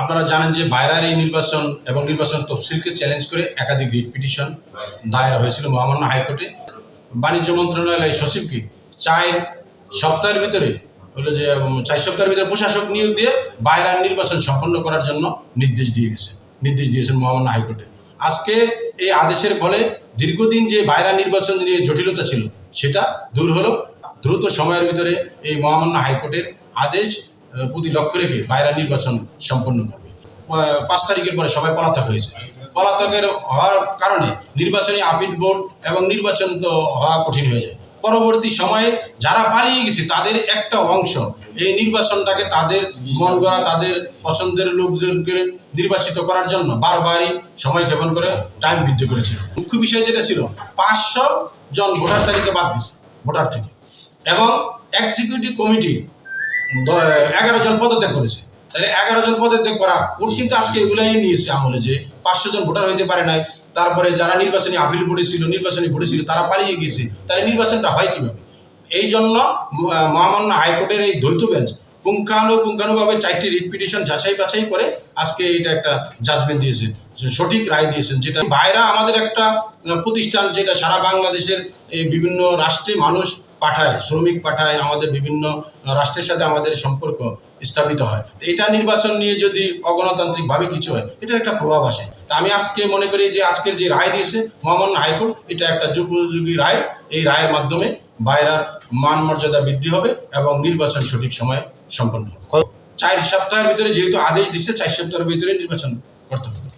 আপনারা জানেন যে বাইরার এই নির্বাচন এবং নির্বাচন তফসিলকে চ্যালেঞ্জ করে একাধিক রিট পিটিশন দায়ের হয়েছিল মহামান্য হাইকোর্টে। বাণিজ্য মন্ত্রণালয়ের সচিবকে চার সপ্তাহের ভিতরে, হলো যে চার সপ্তাহের ভিতরে প্রশাসক নিয়োগ দিয়ে বাইরার নির্বাচন সম্পন্ন করার জন্য নির্দেশ দিয়ে গেছে, নির্দেশ দিয়েছেন মহামান্য হাইকোর্টে। আজকে এই আদেশের ফলে দীর্ঘদিন যে বাইরা নির্বাচন নিয়ে জটিলতা ছিল, সেটা দূর হলো। দ্রুত সময়ের ভিতরে এই মহামান্য হাইকোর্টের আদেশ প্রতি লক্ষ্য রেখে বাইরা নির্বাচন সম্পন্ন করবে। পাঁচ তারিখের পরে সবাই পলাতক হয়েছে। পলাতকের হওয়ার কারণে নির্বাচনী আপিল বোর্ড এবং নির্বাচন তো হওয়া কঠিন হয়ে যায়। পরবর্তী সময়ে যারা পালিয়ে গেছে, তাদের একটা অংশ এই নির্বাচনটাকে তাদের মন গড়া, তাদের পছন্দের লোকজনকে নির্বাচিত করার জন্য বারবারই সময় ক্ষেপণ করে টাইম বৃদ্ধি করেছিল। মুখ্য বিষয় যেটা ছিল, পাঁচশো জন ভোটার তালিকা বাদ দিয়েছে ভোটার থেকে। এবং এক্সিকিউটিভ কমিটি এগারো জন পদত্যাগ করেছে। তাহলে এগারো জন পদত্যাগ করা কোর্ট কিন্তু আজকে এগুলাই নিয়েছে আমলে যে পাঁচশো জন ভোটার হইতে পারে নাই। তারপরে যারা নির্বাচনী আপিল বোর্ডে ছিল নির্বাচনী বোর্ডে ছিল তারা পালিয়ে গিয়েছে। তাহলে নির্বাচনটা হয় কীভাবে? এই জন্য মহামান্য হাইকোর্টের এই দ্বৈত বেঞ্চ পুঙ্খানুপুঙ্খানুভাবে চারটি রিট পিটিশন যাচাই বাছাই করে আজকে এটা একটা জাজমেন্ট দিয়েছেন সঠিক রায় দিয়েছেন, যেটা বাইরা আমাদের একটা প্রতিষ্ঠান, যেটা সারা বাংলাদেশের বিভিন্ন রাষ্ট্রে মানুষ পাঠায় শ্রমিক পাঠায় আমাদের বিভিন্ন রাষ্ট্রের সাথে আমাদের সম্পর্ক স্থাপিত হয়। তো এটা নির্বাচন নিয়ে যদি অগণতান্ত্রিকভাবে কিছু হয় এটার একটা প্রভাব আসে। তা আমি আজকে মনে করি যে আজকের যে রায় দিয়েছে মহামান্য হাইকোর্ট এটা একটা যুগোপযোগী রায়। এই রায়ের মাধ্যমে বাইরার মান মর্যাদা বৃদ্ধি হবে এবং নির্বাচন সঠিক সময়ে সম্পন্ন হবে। চার সপ্তাহের ভিতরে যেহেতু আদেশ দিচ্ছে চার সপ্তাহের ভিতরে নির্বাচন করতে হবে।